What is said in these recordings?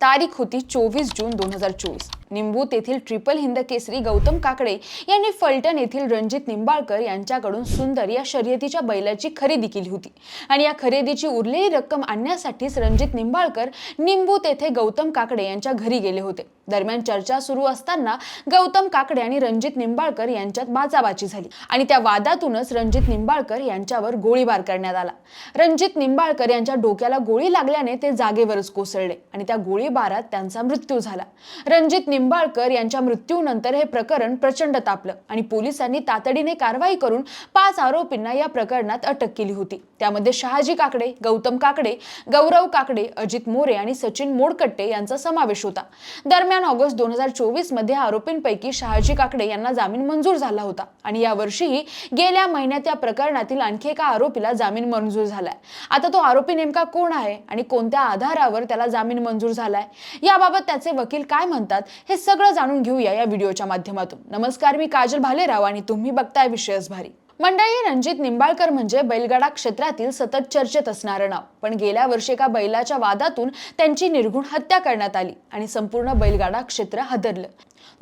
तारीख होती चोवीस जून दोन हजार चोवीस. निंबूत येथील ट्रिपल हिंद केसरी गौतम काकडे यांनी फलटण येथील रणजित निंबाळकर यांच्याकडून सुंदर या शर्यतीच्या बैलाची खरेदी केली होती. आणि या खरेदीची उरलेली रक्कम आणण्यासाठीच रणजित निंबाळकर निंबूत येथे गौतम काकडे यांच्या घरी गेले होते. दरम्यान चर्चा सुरू असताना गौतम काकडे आणि रणजित निंबाळकर यांच्यात बाचाबाची झाली आणि त्या वादातूनच रणजित निंबाळकर यांच्यावर गोळीबार करण्यात आला. रणजित निंबाळकर यांच्या डोक्याला गोळी लागल्याने ते जागेवरच कोसळले आणि त्या गोळीबारात त्यांचा मृत्यू झाला. रणजित निंबाळकर यांच्या मृत्यूनंतर हे प्रकरण प्रचंड तापलं आणि पोलिसांनी तातडीने कारवाई करून पाच आरोपींना या प्रकरणात अटक केली होती. त्यामध्ये शहाजी काकडे गौतम काकडे गौरव काकडे अजित मोरे आणि सचिन मोडकट्टे यांचा समावेश होता. दरम्यान ऑगस्ट दोन हजार चोवीसमध्ये आरोपींपैकी शहाजी काकडे यांना जामीन मंजूर झाला होता आणि या वर्षीही गेल्या महिन्यात या प्रकरणातील आणखी एका आरोपीला जामीन मंजूर झालाय. आता तो आरोपी नेमका कोण आहे आणि कोणत्या आधारावर त्याला जामीन मंजूर झालाय? याबाबत त्याचे वकील काय म्हणतात? हे सगळं जाणून घेऊया या व्हिडिओच्या माध्यमातून. नमस्कार मी काजल भालेराव आणि तुम्ही बघताय विषयच भारी. मंडळी रणजित निंबाळकर म्हणजे बैलगाडा क्षेत्रातील सतत चर्चेत असणारं नाव. पण गेल्या वर्षी एका बैलाच्या वादातून त्यांची निर्घुण हत्या करण्यात आली आणि संपूर्ण बैलगाडा क्षेत्र हादरलं.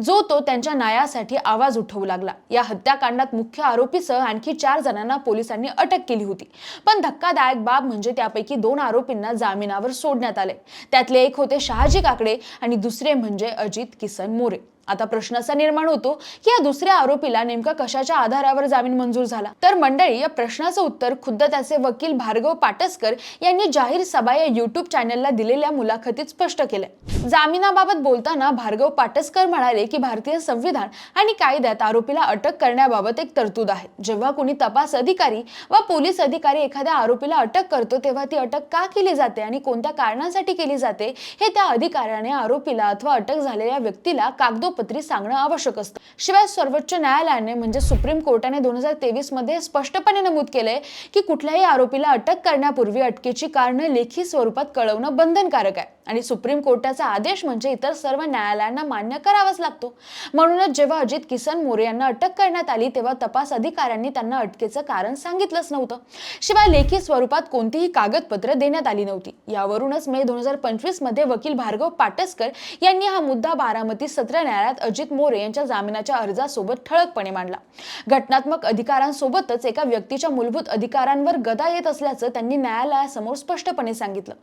जो तो त्यांच्या न्यायासाठी आवाज उठवू लागला. या हत्याकांडात मुख्य आरोपीसह आणखी चार जणांना पोलिसांनी अटक केली होती. पण धक्कादायक बाब म्हणजे त्यापैकी दोन आरोपींना जामिनावर सोडण्यात आले. त्यातले एक होते शहाजी काकडे आणि दुसरे म्हणजे अजित किसन मोरे. आता प्रश्न असा निर्माण होतो की या दुसऱ्या आरोपीला नेमका कशाच्या आधारावर जामीन मंजूर झाला? तर मंडळी या प्रश्नाचं उत्तर खुद्द त्याचे वकील भार्गव पाटसकर यांनी जाहीर सभा या युट्यूब चॅनलला दिलेल्या मुलाखतीत स्पष्ट केलंय. जामिनाबाबत बोलताना भार्गव पाटसकर म्हणाले की भारतीय संविधान आणि कायद्यात आरोपीला अटक करण्याबाबत एक तरतूद आहे. जेव्हा कोणी तपास अधिकारी व पोलीस अधिकारी एखाद्या आरोपीला अटक करतो तेव्हा ती अटक का केली जाते आणि कोणत्या कारणासाठी केली जाते हे त्या अधिकाऱ्याने आरोपीला अथवा अटक झालेल्या व्यक्तीला कागदो कागदोपत्री सांगणं आवश्यक असतं. शिवाय सर्वोच्च न्यायालयाने म्हणजे सुप्रीम कोर्टाने दोन हजार तेवीसमध्ये स्पष्टपणे नमूद केलंय की कुठल्याही आरोपीला अटक करण्यापूर्वी अटकेची कारणं लेखी स्वरूपात कळवणं बंधनकारक आहे. आणि सुप्रीम कोर्टाचा आदेश म्हणजे इतर सर्व न्यायालयांना मान्य करावाच लागतो. म्हणूनच जेव्हा अजित किसन मोरे यांना अटक करण्यात आली तेव्हा तपास अधिकाऱ्यांनी त्यांना अटकेचं कारण सांगितलंच नव्हतं. शिवाय लेखी स्वरूपात कोणतीही कागदपत्र देण्यात आली नव्हती. यावरूनच मे दोन हजार पंचवीसमध्ये वकील भार्गव पाटसकर यांनी हा मुद्दा बारामती सत्र न्यायालयात अजित मोरे यांच्या जामिनाच्या अर्जासोबत ठळकपणे मांडला. घटनात्मक अधिकारांसोबतच एका व्यक्तीच्या मूलभूत अधिकारांवर गदा येत असल्याचं त्यांनी न्यायालयासमोर स्पष्टपणे सांगितलं.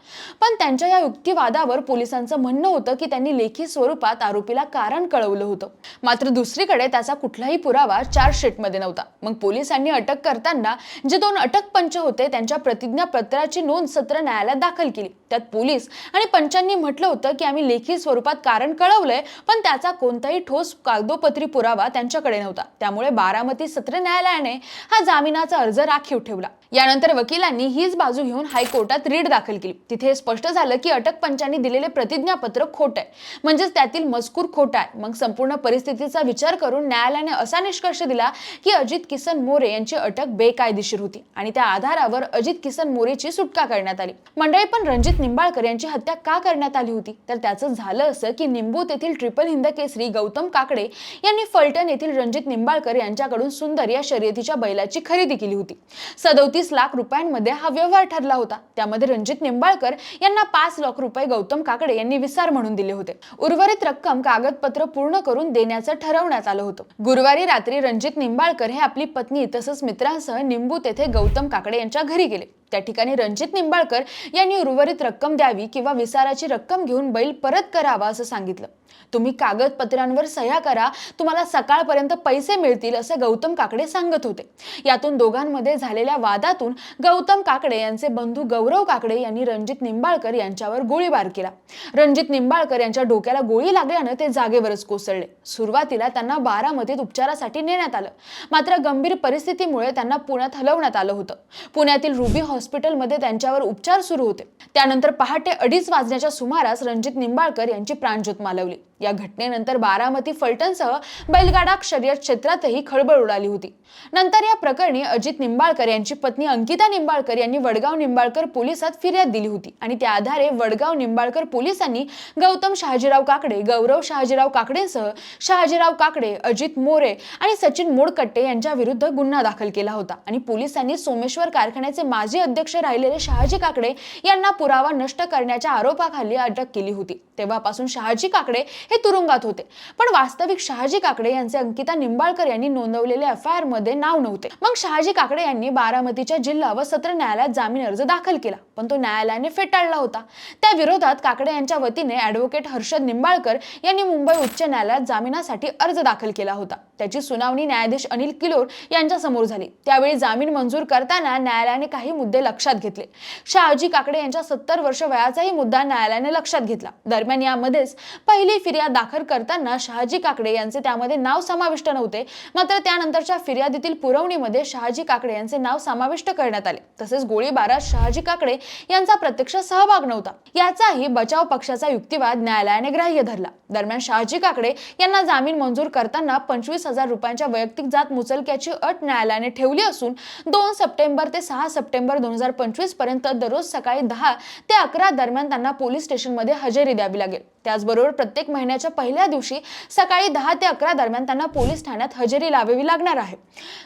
पण त्यांच्या या युक्तिवाद वादावर पोलिसांचं म्हणणं होतं की त्यांनी लेखी स्वरूपात आरोपीला कारण कळवलं होतं. मात्र दुसरीकडे त्याचा कुठलाही पुरावा चार्जशीटमध्ये नव्हता. मग पोलिसांनी अटक करताना जे दोन अटक पंच होते त्यांच्या प्रतिज्ञापत्राची नोंद सत्र न्यायालयात दाखल केली. त्यात पोलीस आणि पंचांनी म्हटलं होतं की आम्ही लेखी स्वरूपात कारण कळवलंय पण त्याचा कोणताही ठोस कागदोपत्री पुरावा त्यांच्याकडे नव्हता. त्यामुळे बारामती सत्र न्यायालयाने हा जामिनाचा अर्ज राखीव ठेवला. यानंतर वकिलांनी हीच बाजू घेऊन हायकोर्टात रीट दाखल केली. तिथे हे स्पष्ट झालं की अटक पंचांनी दिलेले प्रतिज्ञापत्र खोट आहे. म्हणजेच त्यातील मजकूर खोटा आहे. मग संपूर्ण परिस्थितीचा विचार करून न्यायालयाने असा निष्कर्ष दिला की अजित किसन मोरे यांची अटक बेकायदेशीर होती आणि त्या आधारावर अजित किसन मोरेची सुटका करण्यात आली. मंडळी पण रणजित निंबाळकर यांची हत्या का करण्यात आली होती? तर त्याचं झालं असं की निंबूत येथील ट्रिपल हिंद केसरी गौतम काकडे यांनी फलटण येथील रणजित निंबाळकर यांच्याकडून सुंदर या शर्यतीच्या बैलाची खरेदी केली होती. सदोतीस लाख रुपयांमध्ये हा व्यवहार ठरला होता. त्यामध्ये रणजित निंबाळकर यांना पाच लाख रुपये गौतम काकडे यांनी विसार म्हणून दिले होते. उर्वरित रक्कम कागदपत्र पूर्ण करून देण्याचं ठरवण्यात आलं होतं. गुरुवारी रात्री रणजित निंबाळकर हे आपली पत्नी तसंच मित्रांसह निंबू तेथे गौतम काकडे यांच्या घरी गेले. त्या ठिकाणी रणजित निंबाळकर यांनी उर्वरित रक्कम द्यावी किंवा विसाराची रक्कम घेऊन बैल परत करावा असं सांगितलं. तुम्ही कागदपत्रांवर सह्या करा तुम्हाला सकाळपर्यंत पैसे मिळतील असं गौतम काकडे सांगत होते. यातून दोघांमध्ये झालेल्या वादातून गौतम काकडे यांचे बंधू गौरव काकडे यांनी रणजित निंबाळकर यांच्यावर गोळीबार केला. रणजित निंबाळकर यांच्या डोक्याला गोळी लागल्यानं ते जागेवरच कोसळले. सुरुवातीला त्यांना बारामतीत उपचारासाठी नेण्यात आलं. मात्र गंभीर परिस्थितीमुळे त्यांना पुण्यात हलवण्यात आलं होतं. पुण्यातील रुबी हॉस्पिटलमध्ये त्यांच्यावर उपचार सुरू होते. त्यानंतर पहाटे अडीच वाजण्याच्या सुमारास रणजित निंबाळकर यांची प्राणज्योत मालवली. या घटनेनंतर बारामती फलटणसह बैलगाडा शर्यत क्षेत्रातही खळबळ उडाली होती. नंतर या प्रकरणी अजित निंबाळकर यांची पत्नी अंकिता निंबाळकर यांनी वडगाव निंबाळकर पोलिसात फिर्याद दिली होती आणि त्या आधारे वडगाव निंबाळकर पोलिसांनी गौतम शहाजीराव काकडे गौरव शहाजीराव काकडेसह शहाजीराव काकडे अजित मोरे आणि सचिन मोडकट्टे यांच्या विरुद्ध गुन्हा दाखल केला होता आणि पोलिसांनी सोमेश्वर कारखान्याचे माजी अध्यक्ष राहिलेले शहाजी काकडे यांना पुरावा नष्ट करण्याच्या आरोपाखाली अटक केली होती. तेव्हापासून शहाजी काकडे हे तुरुंगात होते. पण वास्तविक शहाजी काकडे यांचे अंकिता निंबाळकर यांनी नोंदवलेल्या एफ आय आरमध्ये नाव नव्हते. मग शहाजी काकडे यांनी बारामतीच्या जिल्हा व सत्र न्यायालयात जामीन अर्ज दाखल केला. पण तो न्यायालयाने फेटाळला होता. त्या विरोधात काकडे यांच्या वतीने ऍडव्होकेट हर्षद निंबाळकर यांनी मुंबई उच्च न्यायालयात जामिनासाठी अर्ज दाखल केला होता. त्याची सुनावणी न्यायाधीश अनिल किलोर यांच्या समोर झाली. त्यावेळी जामीन मंजूर करताना न्यायालयाने काही मुद्दे लक्षात घेतले. शहाजी काकडे यांच्या सत्तर वर्ष वयाचाही मुद्दा न्यायालयाने लक्षात घेतला. दरम्यान यामध्येच पहिली फिर्याद दाखल करताना शहाजी काकडे यांचे त्यामध्ये नाव समाविष्ट नव्हते. मात्र त्यानंतरच्या फिर्यादीतील पुरवणीमध्ये शहाजी काकडे यांचे नाव समाविष्ट करण्यात आले. तसेच गोळीबारात शहाजी काकडे यांचा प्रत्यक्ष सहभाग नव्हता. याचाही बचाव पक्षाचा युक्तिवाद न्यायालयाने ग्राह्य धरला. दरम्यान शहाजी काकडे यांना जामीन मंजूर करताना पंचवीस हजार रुपयांच्या वैयक्तिक जात मुचलक्याची अट न्यायालयाने ठेवली असून दोन सप्टेंबर ते सहा सप्टेंबर दोन हजार पंचवीसपर्यंत दररोज सकाळी दहा ते अकरा दरम्यान त्यांना पोलीस स्टेशनमध्ये हजेरी द्यावी लागेल. त्याचबरोबर प्रत्येक महिन्याच्या पहिल्या दिवशी सकाळी दहा ते अकरा दरम्यान त्यांना पोलीस ठाण्यात हजेरी लावावी लागणार आहे.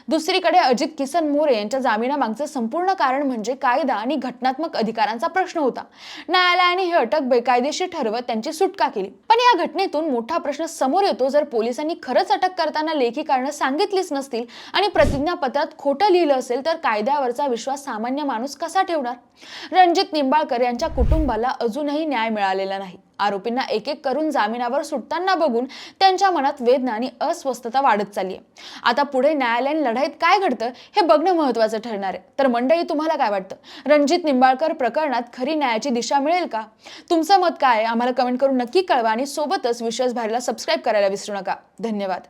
दुसरीकडे अजित किसन मोरे यांच्या जामिनामागचे संपूर्ण कारण म्हणजे कायदा आणि घटनात्मक अधिकारांचा प्रश्न होता. न्यायालयाने ही अटक बेकायदेशीर ठरवत त्यांची सुटका केली. पण या घटनेतून मोठा प्रश्न समोर येतो जर पोलिसांनी खरंच अटक करताना लेखी कारणं सांगितलीच नसतील आणि प्रतिज्ञापत्रात खोटं लिहिलं असेल तर कायद्यावरचा विश्वास सामान्य माणूस कसा ठेवणार? रणजित निंबाळकर यांच्या कुटुंबाला अजूनही न्याय मिळालेला नाही. आरोपींना एक एक करून जामिनावर सुटताना बघून त्यांच्या मनात वेदना आणि अस्वस्थता वाढत चालली आहे आता पुढे न्यायालयीन लढाईत काय घडतं हे बघणं महत्वाचं ठरणार आहे. तर मंडळी तुम्हाला काय वाटतं? रणजित निंबाळकर प्रकरणात खरी न्यायाची दिशा मिळेल का? तुमचं मत काय आहे? आम्हाला कमेंट करून नक्की कळवा आणि सोबतच विश्वास भारीला सबस्क्राईब करायला विसरू नका. धन्यवाद.